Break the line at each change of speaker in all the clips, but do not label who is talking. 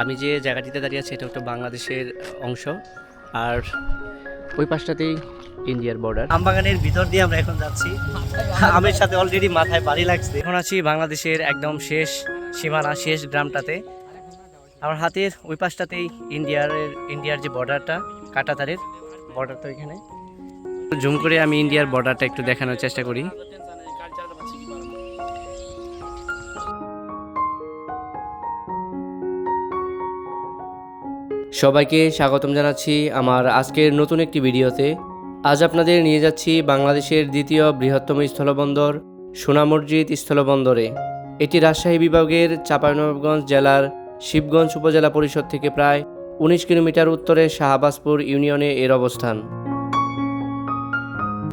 আমি যে জায়গাটিতে দাঁড়িয়ে আছি এটা একটা বাংলাদেশের অংশ। আর ওই পাশটাতেই ইন্ডিয়ার বর্ডার আমবাগানের ভিতর দিয়ে আমরা এখন যাচ্ছি। আমের সাথে অলরেডি মাথায় বাড়ি লাগছে। এখন আছি বাংলাদেশের একদম শেষ সীমানা শেষ গ্রামটাতে। আমার হাতের ওই পাশটাতেই ইন্ডিয়ার ইন্ডিয়ার যে বর্ডারটা কাটাতারের বর্ডারটা ওইখানে। জুম করে আমি ইন্ডিয়ার বর্ডারটা একটু দেখানোর চেষ্টা করি। সবাইকে স্বাগতম জানাচ্ছি আমার আজকের নতুন একটি ভিডিওতে। আজ আপনাদের নিয়ে যাচ্ছি বাংলাদেশের দ্বিতীয় বৃহত্তম স্থলবন্দর সোনা মসজিদ স্থলবন্দরে। এটি রাজশাহী বিভাগের চাঁপাইনবাবগঞ্জ জেলার শিবগঞ্জ উপজেলা পরিষদ থেকে প্রায় উনিশ কিলোমিটার উত্তরে শাহবাজপুর ইউনিয়নে এর অবস্থান।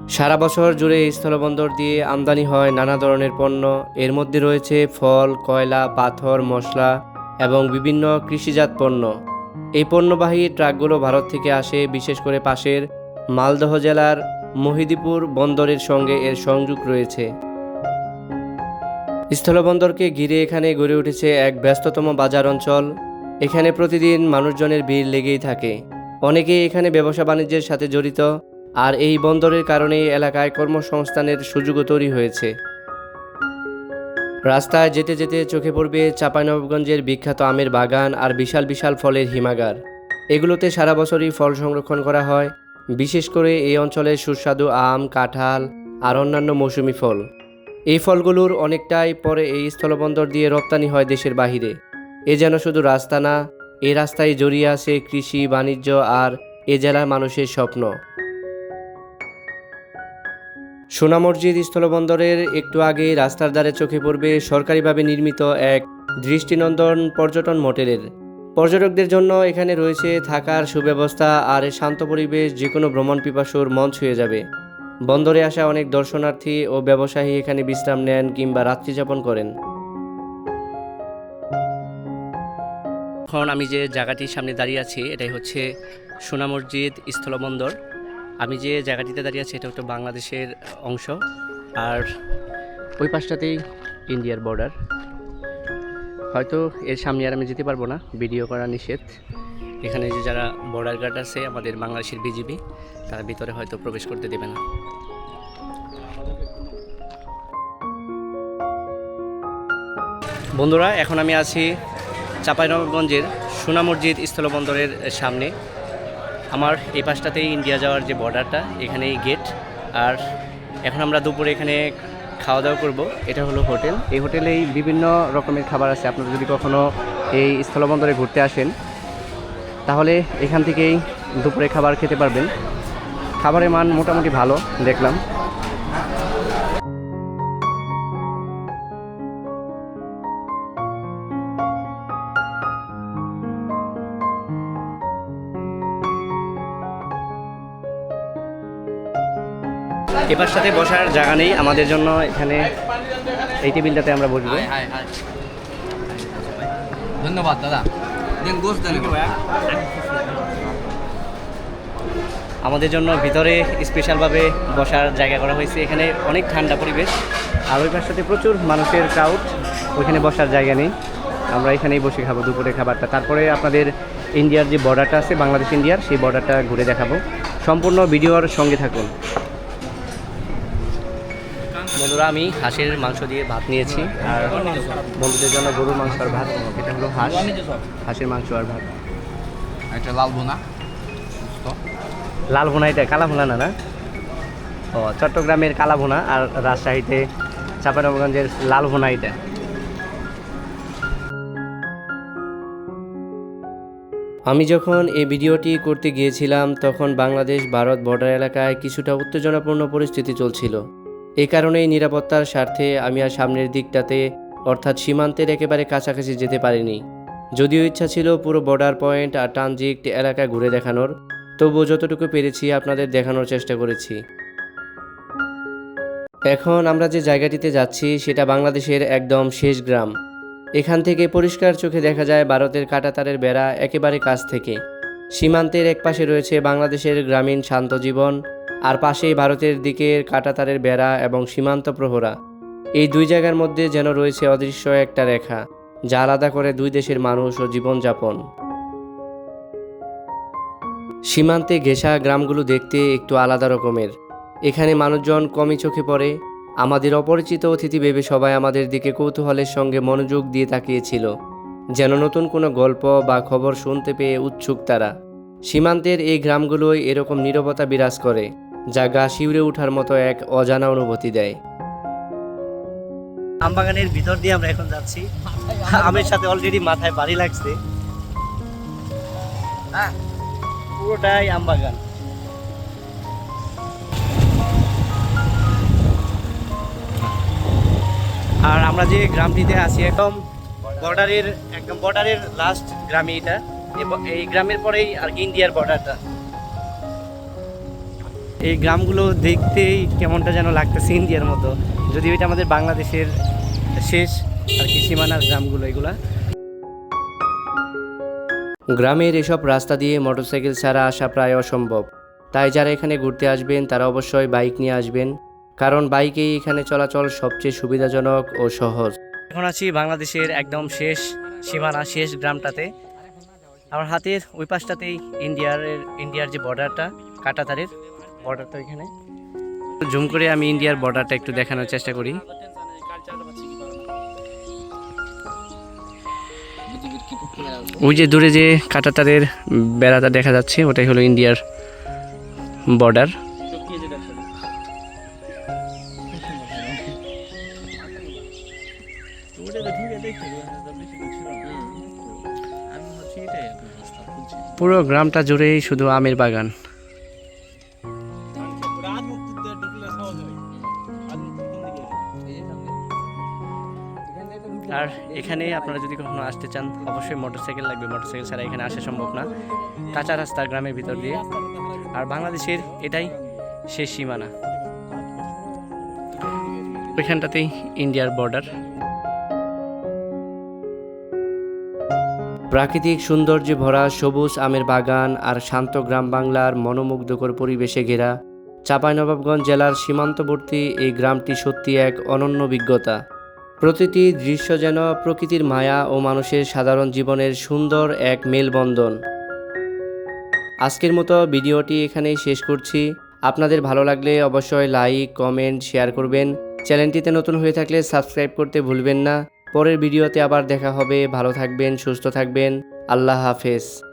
সারা বছর জুড়ে এই স্থলবন্দর দিয়ে আমদানি হয় নানা ধরনের পণ্য। এর মধ্যে রয়েছে ফল, কয়লা, পাথর, মশলা এবং বিভিন্ন কৃষিজাত পণ্য। এই পণ্যবাহী ট্রাকগুলো ভারত থেকে আসে বিশেষ করে পাশের মালদহ জেলার মহিদিপুর বন্দরের সঙ্গে এর সংযোগ রয়েছে। স্থলবন্দরকে ঘিরে এখানে গড়ে উঠেছে এক ব্যস্ততম বাজার অঞ্চল। এখানে প্রতিদিন মানুষজনের ভিড় লেগেই থাকে। অনেকেই এখানে ব্যবসা বাণিজ্যের সাথে জড়িত। আর এই বন্দরের কারণে এলাকায় কর্মসংস্থানের সুযোগও তৈরি হয়েছে। রাস্তায় যেতে যেতে চোখে পড়বে চাঁপাইনবাবগঞ্জের বিখ্যাত আমের বাগান আর বিশাল বিশাল ফলের হিমাগার। এগুলোতে সারা বছরই ফল সংরক্ষণ করা হয়, বিশেষ করে এই অঞ্চলের সুস্বাদু আম, কাঁঠাল আর অন্যান্য মৌসুমি ফল। এই ফলগুলোর অনেকটাই পরে এই স্থলবন্দর দিয়ে রপ্তানি হয় দেশের বাহিরে। এ যেন শুধু রাস্তা না এই রাস্তায় জড়িয়ে আছে কৃষি, বাণিজ্য আর এ জেলার মানুষের স্বপ্ন। সোনা মসজিদ স্থলবন্দরের একটু আগে রাস্তার ধারে চোখে পড়বে সরকারিভাবে নির্মিত এক দৃষ্টিনন্দন পর্যটন মোটেলের পর্যটকদের জন্য এখানে রয়েছে থাকার সুব্যবস্থা আর শান্ত পরিবেশ যে কোনো ভ্রমণ পিপাসুর মন ছুঁয়ে যাবে। বন্দরে আসা অনেক দর্শনার্থী ও ব্যবসায়ী এখানে বিশ্রাম নেন কিংবা রাত্রি যাপন করেন। এখন আমি যে জায়গাটির সামনে দাঁড়িয়ে আছি, এটাই হচ্ছে সোনা মসজিদ স্থলবন্দর। আমি যে জায়গাটিতে দাঁড়িয়ে আছি, এটা হচ্ছে বাংলাদেশের অংশ। আর ওই পাশটাতেই ইন্ডিয়ার বর্ডার হয়তো এর সামনে আর আমি যেতে পারব না, ভিডিও করা নিষেধ। এখানে যে যারা বর্ডার গার্ড আছে, আমাদের বাংলাদেশের বিজিবি তারা ভিতরে হয়তো প্রবেশ করতে দেবে না। বন্ধুরা, এখন আমি আছি চাঁপাইনবাবগঞ্জের সোনা মসজিদ স্থলবন্দরের সামনে। আমার এই পাশটাতেই ইন্ডিয়া যাওয়ার যে বর্ডারটা, এখানেই গেট আর এখন আমরা দুপুরে এখানে খাওয়া দাওয়া করব। এটা হলো হোটেল। এই হোটেলেই বিভিন্ন রকমের খাবার আছে। আপনারা যদি কখনো এই স্থলবন্দরে ঘুরতে আসেন, তাহলে এখান থেকেই দুপুরে খাবার খেতে পারবেন। খাবারের মান মোটামুটি ভালো, দেখলাম। এবার সাথে বসার জায়গা নেই আমাদের জন্য এখানে এই টেবিলটাতে আমরা বসবো।
ধন্যবাদ দাদা। দেন গোস দেন
আমাদের জন্য ভিতরে স্পেশালভাবে বসার জায়গা করা হয়েছে। এখানে অনেক ঠান্ডা পরিবেশ। আর ওই সাথে প্রচুর মানুষের ক্রাউড ওইখানে বসার জায়গা নেই। আমরা এখানেই বসে খাব দুপুরে খাবারটা। তারপরে আপনাদের ইন্ডিয়ার যে বর্ডারটা আছে বাংলাদেশ ইন্ডিয়ার সেই বর্ডারটা ঘুরে দেখাবো। সম্পূর্ণ ভিডিওর সঙ্গে থাকুন। বন্ধুরা আমি হাঁসের মাংস দিয়ে ভাত নিয়েছি। আর বন্ধুদের জন্য গরুর মাংস আর ভাত। এটা হলো হাঁস। হাঁসের মাংস আর ভাত।
একটা লাল বোনা
লাল ভুনা এটা কালা ভুনা না না? ও চট্টগ্রামের কালা ভুনা আর রাজশাহীতে চাপানগঞ্জের লাল ভুনা এটা। আমি যখন এই ভিডিওটি করতে গিয়েছিলাম তখন বাংলাদেশ ভারত বর্ডার এলাকায় কিছুটা উত্তেজনাপূর্ণ পরিস্থিতি চলছিল। এই কারণেই নিরাপত্তার স্বার্থে আমি আর সামনের দিকটাতে, অর্থাৎ সীমান্তের একেবারে কাছাকাছি যেতে পারিনি। যদিও ইচ্ছা ছিল পুরো বর্ডার পয়েন্ট আর ট্রানজিট এলাকা ঘুরে দেখানোর, তবুও যতটুকু পেরেছি আপনাদের দেখানোর চেষ্টা করেছি। এখন আমরা যে জায়গাটিতে যাচ্ছি, সেটা বাংলাদেশের একদম শেষ গ্রাম। এখান থেকে পরিষ্কার চোখে দেখা যায় ভারতের কাঁটাতারের বেড়া একেবারে কাছ থেকে। সীমান্তের এক পাশে রয়েছে বাংলাদেশের গ্রামীণ শান্ত জীবন আর পাশেই ভারতের দিকের কাঁটাতারের বেড়া এবং সীমান্ত প্রহরা। এই দুই জায়গার মধ্যে যেন রয়েছে অদৃশ্য একটা রেখা, যা আলাদা করে দুই দেশের মানুষ ও জীবনযাপন। সীমান্তে ঘেঁষা গ্রামগুলো দেখতে একটু আলাদা রকমের। এখানে মানুষজন কমই চোখে পড়ে। আমাদের অপরিচিত অতিথি ভেবে সবাই আমাদের দিকে কৌতূহলের সঙ্গে মনোযোগ দিয়ে তাকিয়েছিল, যেন নতুন কোনো গল্প বা খবর শুনতে পেয়ে উৎসুক তারা। সীমান্তের এই গ্রামগুলোয় এরকম নীরবতা বিরাজ করে। যা গা শিউরে ওঠার মতো এক অজানা অনুভূতি দেয়। আমবাগানের ভিতর দিয়ে আমরা এখন যাচ্ছি। আমের সাথে অলরেডি মাথায় বাড়ি লাগছে।
হ্যাঁ
পুরোটাই আমবাগান। আর আমরা যে গ্রামটিতে আছি একদম বর্ডারের একদম বর্ডারের লাস্ট গ্রামে এটা। এই গ্রামের পরেই আর কি ইন্ডিয়ার বর্ডারটা এই গ্রামগুলো দেখতেই কেমনটা যেন লাগতেছে ইন্ডিয়ার মতো। যদিও এটা আমাদের বাংলাদেশের শেষ আর কি সীমানার গ্রামগুলো এগুলা। গ্রামের এসব রাস্তা দিয়ে মোটরসাইকেল ছাড়া আসা প্রায় অসম্ভব। তাই যারা এখানে ঘুরতে আসবেন তারা অবশ্যই বাইক নিয়ে আসবেন। কারণ বাইকেই এখানে চলাচল সবচেয়ে সুবিধাজনক ও সহজ। এখন আছি বাংলাদেশের একদম শেষ সীমানা শেষ গ্রামটাতে। আমার হাতের ওই পাশটাতেই ইন্ডিয়ার ইন্ডিয়ার যে বর্ডারটা কাটাতারের। বর্ডারটা ওইখানে জুম করে আমি ইন্ডিয়ার বর্ডারটা একটু দেখানোর চেষ্টা করি। ওই যে দূরে যে কাটাতারের বেড়াটা দেখা যাচ্ছে, ওটাই হলো ইন্ডিয়ার বর্ডার পুরো গ্রামটা জুড়েই শুধু আমের বাগান। আর এখানে আপনারা যদি কখনো আসতে চান, অবশ্যই মোটরসাইকেল লাগবে। মোটরসাইকেল ছাড়া এখানে আসা সম্ভব না। কাঁচা রাস্তা গ্রামের ভিতর দিয়ে। আর বাংলাদেশের এটাই শেষ সীমানা। ওইখানটাতেই ইন্ডিয়ার বর্ডার। প্রাকৃতিক সৌন্দর্যে ভরা সবুজ আমের বাগান আর শান্ত গ্রাম বাংলার মনোমুগ্ধকর পরিবেশে ঘেরা চাঁপাইনবাবগঞ্জ জেলার সীমান্তবর্তী এই গ্রামটি সত্যি এক অনন্য অভিজ্ঞতা। প্রতিটি দৃশ্য যেন প্রকৃতির মায়া ও মানুষের সাধারণ জীবনের সুন্দর এক মেলবন্ধন। আজকের মতো ভিডিওটি এখানেই শেষ করছি। আপনাদের ভালো লাগলে অবশ্যই লাইক, কমেন্ট, শেয়ার করবেন। চ্যানেলটিতে নতুন হয়ে থাকলে সাবস্ক্রাইব করতে ভুলবেন না। পরের ভিডিওতে আবার দেখা হবে। ভালো থাকবেন, সুস্থ থাকবেন। আল্লাহ হাফেজ।